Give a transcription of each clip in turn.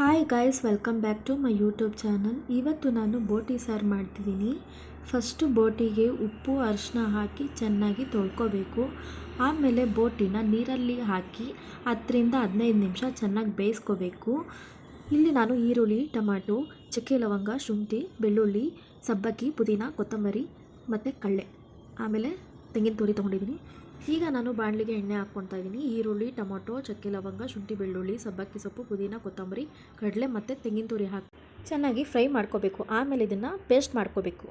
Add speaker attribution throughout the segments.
Speaker 1: Hi guys welcome back to my YouTube channel ಇವತ್ತು ನಾನು ಬೋಟಿ ಸಾರು ಮಾಡ್ತಿದ್ದೀನಿ. ಫಸ್ಟು ಬೋಟಿಗೆ ಉಪ್ಪು ಅರಿಶಿನ ಹಾಕಿ ಚೆನ್ನಾಗಿ ತೊಳ್ಕೊಬೇಕು. ಆಮೇಲೆ ಬೋಟಿನ ನೀರಲ್ಲಿ ಹಾಕಿ ಹತ್ತರಿಂದ ಹದಿನೈದು ನಿಮಿಷ ಚೆನ್ನಾಗಿ ಬೇಯಿಸ್ಕೋಬೇಕು. ಇಲ್ಲಿ ನಾನು ಈರುಳ್ಳಿ, ಟೊಮಾಟೊ, ಚಕ್ಕೆ ಲವಂಗ, ಶುಂಠಿ, ಬೆಳ್ಳುಳ್ಳಿ, ಸಬ್ಬಕ್ಕಿ, ಪುದೀನ, ಕೊತ್ತಂಬರಿ ಮತ್ತು ಕಳ್ಳೆ ಆಮೇಲೆ ತೆಂಗಿನ ತುರಿ ತೊಗೊಂಡಿದ್ದೀನಿ. ಈಗ ನಾನು ಬಾಣಲಿಗೆ ಎಣ್ಣೆ ಹಾಕ್ಕೊತಾ ಇದ್ದೀನಿ. ಈರುಳ್ಳಿ, ಟೊಮೊಟೊ, ಚಕ್ಕೆ ಲವಂಗ, ಶುಂಠಿ ಬೆಳ್ಳುಳ್ಳಿ, ಸಬ್ಬಕ್ಕಿ ಸೊಪ್ಪು, ಪುದೀನ, ಕೊತ್ತಂಬರಿ, ಕಡಲೆ ಮತ್ತು ತೆಂಗಿನ ತುರಿ ಹಾಕಿ ಚೆನ್ನಾಗಿ ಫ್ರೈ ಮಾಡ್ಕೋಬೇಕು. ಆಮೇಲೆ ಇದನ್ನು ಪೇಸ್ಟ್ ಮಾಡ್ಕೋಬೇಕು.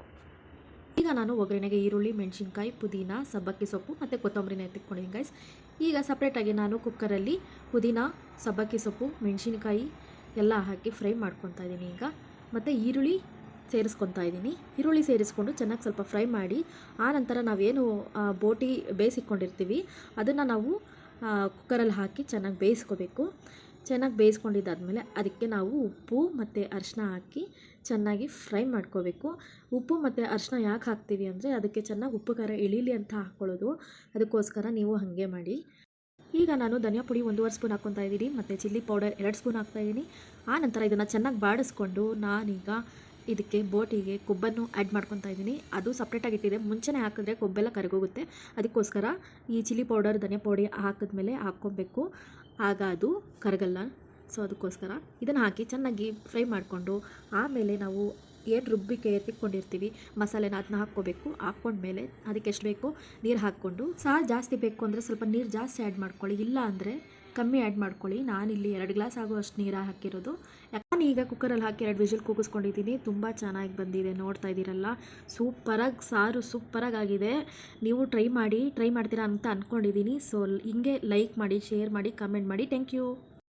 Speaker 1: ಈಗ ನಾನು ಒಗ್ಗರಣೆಗೆ ಈರುಳ್ಳಿ, ಮೆಣಸಿನ್ಕಾಯಿ, ಪುದೀನ, ಸಬ್ಬಕ್ಕಿ ಸೊಪ್ಪು ಮತ್ತು ಕೊತ್ತಂಬರಿನ ಎತ್ತಿಟ್ಕೊಂಡಿದ್ದೀನಿ ಗೈಸ್ ಈಗ ಸಪ್ರೇಟಾಗಿ ನಾನು ಕುಕ್ಕರಲ್ಲಿ ಪುದೀನ, ಸಬ್ಬಕ್ಕಿ ಸೊಪ್ಪು, ಮೆಣಸಿನ್ಕಾಯಿ ಎಲ್ಲ ಹಾಕಿ ಫ್ರೈ ಮಾಡ್ಕೊತಾ ಇದ್ದೀನಿ ಈಗ. ಮತ್ತು ಈರುಳ್ಳಿ ಸೇರಿಸ್ಕೊತಾ ಇದ್ದೀನಿ. ಈರುಳ್ಳಿ ಸೇರಿಸ್ಕೊಂಡು ಚೆನ್ನಾಗಿ ಸ್ವಲ್ಪ ಫ್ರೈ ಮಾಡಿ ಆನಂತರ ನಾವೇನು ಆ, ಬೋಟಿ ಬೇಯಿಸಿಕೊಂಡಿರ್ತೀವಿ. ಅದನ್ನು ನಾವು ಕುಕ್ಕರಲ್ಲಿ ಹಾಕಿ ಚೆನ್ನಾಗಿ ಬೇಯಿಸ್ಕೋಬೇಕು. ಚೆನ್ನಾಗಿ ಬೇಯಿಸ್ಕೊಂಡಿದ್ದಾದಮೇಲೆ ಅದಕ್ಕೆ ನಾವು ಉಪ್ಪು ಮತ್ತು ಅರಿಶಿನ ಹಾಕಿ ಚೆನ್ನಾಗಿ ಫ್ರೈ ಮಾಡ್ಕೋಬೇಕು. ಉಪ್ಪು ಮತ್ತು ಅರಿಶಿನ ಯಾಕೆ ಹಾಕ್ತೀವಿ ಅಂದರೆ ಅದಕ್ಕೆ ಚೆನ್ನಾಗಿ ಉಪ್ಪು ಖಾರ ಇಳೀಲಿ ಅಂತ ಹಾಕ್ಕೊಳ್ಳೋದು ಅದಕ್ಕೋಸ್ಕರ ನೀವು ಹಾಗೆ ಮಾಡಿ. ಈಗ ನಾನು ಧನಿಯಾ ಪುಡಿ ಒಂದೂವರೆ ಸ್ಪೂನ್ ಹಾಕ್ಕೊತಾ ಇದ್ದೀನಿ. ಮತ್ತು ಚಿಲ್ಲಿ ಪೌಡರ್ ಎರಡು ಸ್ಪೂನ್ ಹಾಕ್ತಾಯಿದ್ದೀನಿ ಆ ನಂತರ ಇದನ್ನು ಚೆನ್ನಾಗಿ ಬಾಡಿಸ್ಕೊಂಡು ನಾನೀಗ ಇದಕ್ಕೆ ಬೋಟಿಗೆ ಕೊಬ್ಬನ್ನು ಆ್ಯಡ್ ಮಾಡ್ಕೊತಾ ಇದ್ದೀನಿ. ಅದು ಸಪ್ರೇಟಾಗಿ ಇಟ್ಟಿದೆ. ಮುಂಚೆನೇ ಹಾಕಿದ್ರೆ ಕೊಬ್ಬೆಲ್ಲ ಕರಗೋಗುತ್ತೆ. ಅದಕ್ಕೋಸ್ಕರ ಈ ಚಿಲ್ಲಿ ಪೌಡರ್ ಧನಿಯಾ ಪೌಡಿ ಹಾಕಿದ್ಮೇಲೆ ಹಾಕ್ಕೊಬೇಕು. ಆಗ ಅದು ಕರಗಲ್ಲ. ಸೊ ಅದಕ್ಕೋಸ್ಕರ ಇದನ್ನು ಹಾಕಿ ಚೆನ್ನಾಗಿ ಫ್ರೈ ಮಾಡಿಕೊಂಡು ಆಮೇಲೆ ನಾವು ಏನು ರುಬ್ಬಿಕೆ ಎತ್ತಿಕೊಂಡಿರ್ತೀವಿ ಮಸಾಲೆನ ಅದನ್ನ ಹಾಕ್ಕೋಬೇಕು. ಹಾಕ್ಕೊಂಡ್ಮೇಲೆ ಅದಕ್ಕೆ ಎಷ್ಟು ಬೇಕು? ನೀರು ಹಾಕ್ಕೊಂಡು. ಸಾರು ಜಾಸ್ತಿ ಬೇಕು ಅಂದರೆ ಸ್ವಲ್ಪ ನೀರು ಜಾಸ್ತಿ ಆ್ಯಡ್ ಮಾಡ್ಕೊಳ್ಳಿ. ಇಲ್ಲ ಅಂದರೆ ಕಮ್ಮಿ ಆ್ಯಡ್ ಮಾಡ್ಕೊಳ್ಳಿ. ನಾನಿಲ್ಲಿ ಎರಡು ಗ್ಲಾಸ್ ಆಗುವಷ್ಟು ನೀರು ಹಾಕಿರೋದು. ನಾನು ಈಗ ಕುಕ್ಕರಲ್ಲಿ ಹಾಕಿ ಎರಡು ವಿಷಲ್ ಕೂಗಿಸ್ಕೊಂಡಿದ್ದೀನಿ. ತುಂಬ ಚೆನ್ನಾಗಿ ಬಂದಿದೆ. ನೋಡ್ತಾ ಇದ್ದೀರಲ್ಲ? ಸೂಪರಾಗಿ ಸಾರು ಸೂಪರಾಗಿ ಆಗಿದೆ. ನೀವು ಟ್ರೈ ಮಾಡಿ ಟ್ರೈ ಮಾಡ್ತೀರಾ ಅಂತ ಅಂದ್ಕೊಂಡಿದ್ದೀನಿ ಸೊ ಹಿಂಗೆ ಲೈಕ್ ಮಾಡಿ ಶೇರ್ ಮಾಡಿ ಕಮೆಂಟ್ ಮಾಡಿ. Thank you